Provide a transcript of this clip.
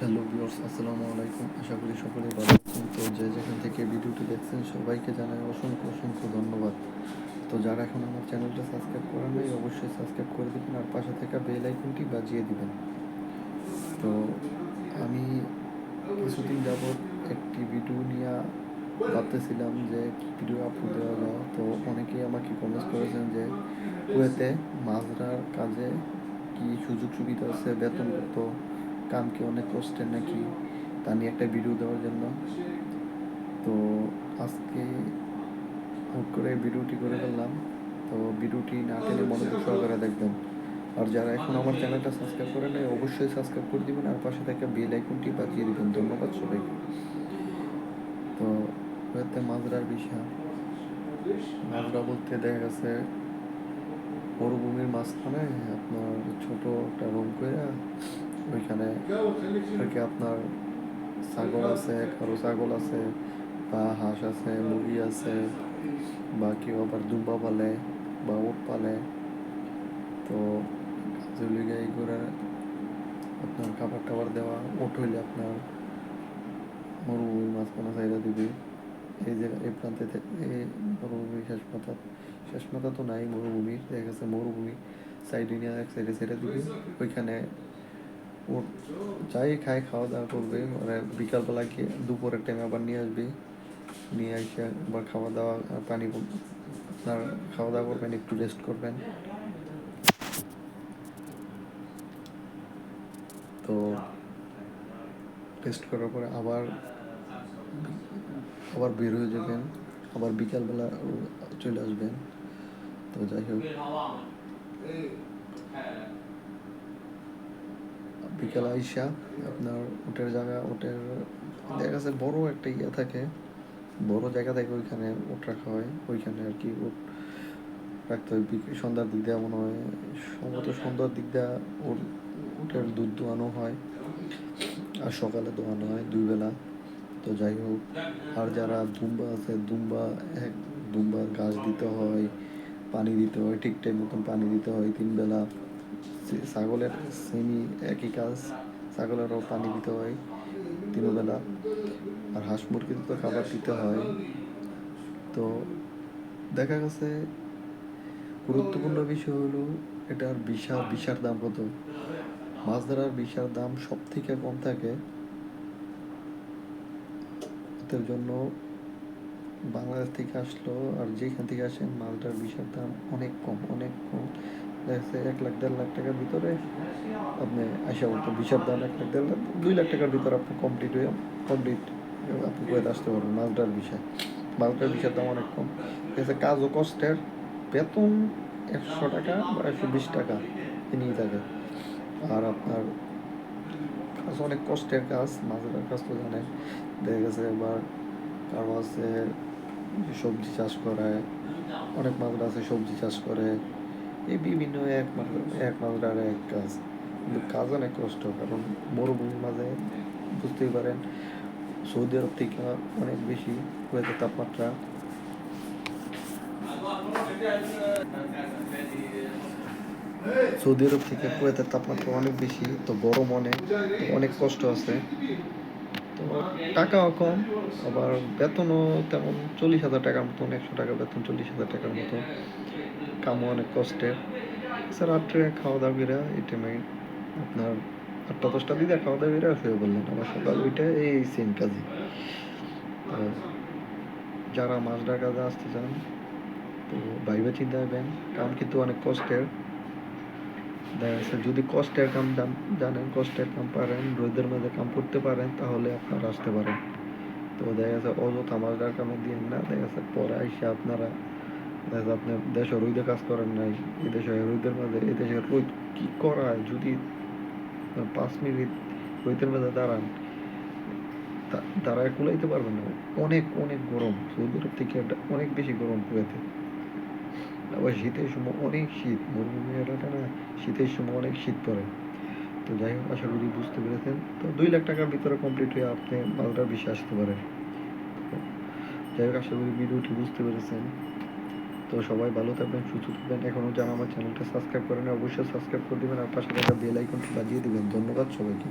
Hello viewers, আসসালামু আলাইকুম। আশা করি সকলেই ভালো আছেন। তো যে যেখান থেকে ভিডিওটি দেখছেন, সবাইকে জানাই অসংখ্য অসংখ্য ধন্যবাদ। তো যারা এখন আমার চ্যানেলটা সাবস্ক্রাইব করেন নাই, অবশ্যই সাবস্ক্রাইব করে দেবেন আর পাশে থাকা বেল আইকনটি বাজিয়ে দিবেন। তো আমি কিছুদিন যাবৎ একটি ভিডিও নিয়ে ভাবতেছিলাম যে ভিডিও আপলোড দেওয়া যায়। তো অনেকেই আমাকে কমেন্ট করেছেন যে, কুয়েতে মাছ ধরার কাজে কি সুযোগ সুবিধা আছে বেতন কত কাম কি অনেক কষ্টের নাকি তা নিয়ে একটা ভিডিও দেওয়ার জন্য। তো আজকে হুট করে ভিডিওটি করে ফেললাম। তো ভিডিওটি না টেনে মনোযোগ সহকারে দেখবেন। আর যারা এখন আমার চ্যানেলটা সাবস্ক্রাইব করে নেয় অবশ্যই সাবস্ক্রাইব করে দিবেন আর পাশে থাকা বেল আইকনটি বাজিয়ে দিবেন। ধন্যবাদ সবাইকে। তো হয়তো মাজরার বিষয়। মাজরা বলতে দেখা গেছে, মরুভূমির মাঝখানে আপনার ছোট একটা রুম করে ওইখানে আর কি আপনার ছাগল আছে কারও ছাগল আছে, বা হাঁস আছে, মুরগি আছে, বা কেউ আবার দুম্বা পালে, বা উট পালে। তো এই করে আপনার খাবার টাবার দেওয়া, উট হইলে আপনার মরুভূমির মাঝখানে সাইডা দিবে। এই জায়গা এই প্রান্তে এই মরুভূমির শেষ মাথা শেষ মাথা তো নাই মরুভূমির দেখা গেছে মরুভূমি, সাইডে নিয়ে এক সাইডে সাইডে দিবে। ওইখানে যাই খায় খাওয়া দাওয়া করবে। মানে বিকালবেলা গিয়ে দুপুরের টাইমে আবার নিয়ে আসবে। নিয়ে এসে আবার খাওয়া দাওয়া পানি আপনার খাওয়া দাওয়া করবেন, একটু রেস্ট করবেন। তো রেস্ট করার পরে আবার আবার বের হয়ে যাবেন। আবার বিকালবেলা চলে আসবেন। তো যাই হোক। বিকাল আইসা আপনার ওটের জায়গা ওটের দেখা গেছে বড় একটা ইয়ে থাকে, বড় জায়গা থাকে ওইখানে ওট রাখা হয়। ওইখানে আর কি ওট রাখতে হয়। সন্ধ্যার দিক দিয়ে মনে হয়, সম্ভবত সন্ধ্যার দিক দিয়ে ওর ওটের দুধ দোয়ানো হয় আর সকালে দোয়ানো হয় দুই বেলা। তো যাই হোক, আর যারা দুম্বা আছে, দুম্বা এক, দুম্বার ঘাস দিতে হয়, পানি দিতে হয়, ঠিক টাইম মতন পানি দিতে হয় তিন বেলা। ছাগলের সেমি একই কাজ, ছাগলেরও পানি দিতে হয় তিন বেলা আর হাঁস মুরগিতে তো খাবার দিতে হয়। তো দেখা গেছে, গুরুত্বপূর্ণ বিষয় হলো এটার বিশাল বিশার দাম কত? মাছ ধরার বিশার দাম সব থেকে কম থাকে। এর জন্য বাংলাদেশ থেকে আসলো আর যেখান থেকে আসেন মালটার বিশার দাম অনেক কম অনেক কম। দেখা এক লাখ, দেড় লাখ টাকার ভিতরে। আপনি আসা বলতো বিশার দাম এক লাখ, দেড় লাখ, দুই লাখ টাকার ভিতরে আপনি কমপ্লিট হয়ে কমপ্লিট আপনি করে আসতে পারবেন মালটার বিষয়। মালটার বিষয়ের দাম অনেক কম। ঠিক কাজ ও কষ্টের। বেতন একশো টাকা বা একশো বিশ টাকা নিয়ে থাকে। আর আপনার কাজ অনেক কষ্টের কাজ মাছের কাজ তো জানেন। দেখা গেছে এবার কারও আছে সবজি চাষ করায়, অনেক মাছরা আছে সবজি চাষ করে। এই বিভিন্ন এক মাছ এক মাছরার এক কাজ কিন্তু কাজ অনেক কষ্ট, কারণ মরুভূমির মাঝে বুঝতেই পারেন, সৌদি আরব থেকে অনেক বেশি হয়েছে তাপমাত্রা। সৌদি আরব থেকে কুয়েতের তাপমাত্রা অনেক বেশি, তো গরম অনেক অনেক কষ্ট আছে। তো টাকাও কম, আবার বেতনও তেমন চল্লিশ হাজার টাকার মতন, একশো টাকা বেতন, চল্লিশ হাজার টাকার মতো কামও অনেক কষ্টের। স্যার রাত্রে খাওয়া দাওয়া করে এই টাইমে আপনার আটটা, দশটা দিকে খাওয়া দাওয়া করে বললেন, আবার সকাল ওইটা এই সেম কাজই। যারা মাছ ধরার কাজে আসতে চান, তো ভাইবা চিন্তা হবেন কাম কিন্তু অনেক কষ্টের। দেখা যাচ্ছে যদি কষ্টের কাম জানেন, কষ্টের কাম পারেন, রোদের মধ্যে কাম করতে পারেন, তাহলে আপনারা আসতে পারেন। তো দেখা যাচ্ছে অযথা মাছ ধরার কামে দিয়ে না, দেখা যাচ্ছে পরে এসে আপনারা দেখা আপনি দেশে রোদে কাজ করেন নাই, এই দেশে রোদের মধ্যে এই দেশে রোদ কি করায় যদি পাঁচ মিনিট রোদের মধ্যে দাঁড়ান, তা- দাঁড়ায় কুলাইতে পারবেন না। অনেক অনেক গরম সৌদি থেকে অনেক বেশি গরম কুয়েতে আবার শীতের সময় অনেক শীত, মরুভূমি এলাকা না শীতের সময় অনেক শীত পড়ে। তো যাই হোক, আশা করি বুঝতে পেরেছেন। তো দুই লাখ টাকার ভিতরে কমপ্লিট হয়ে আপনি মালটার বেশি আসতে পারেন যাই হোক, আশা করি ভিডিওটি বুঝতে পেরেছেন। তো সবাই ভালো থাকবেন, সুস্থ থাকবেন। এখনও যারা আমার চ্যানেলটা সাবস্ক্রাইব করেন অবশ্যই সাবস্ক্রাইব করে দেবেন আর পাশে থাকা বেল আইকনটি বাজিয়ে দেবেন। ধন্যবাদ সবাইকে।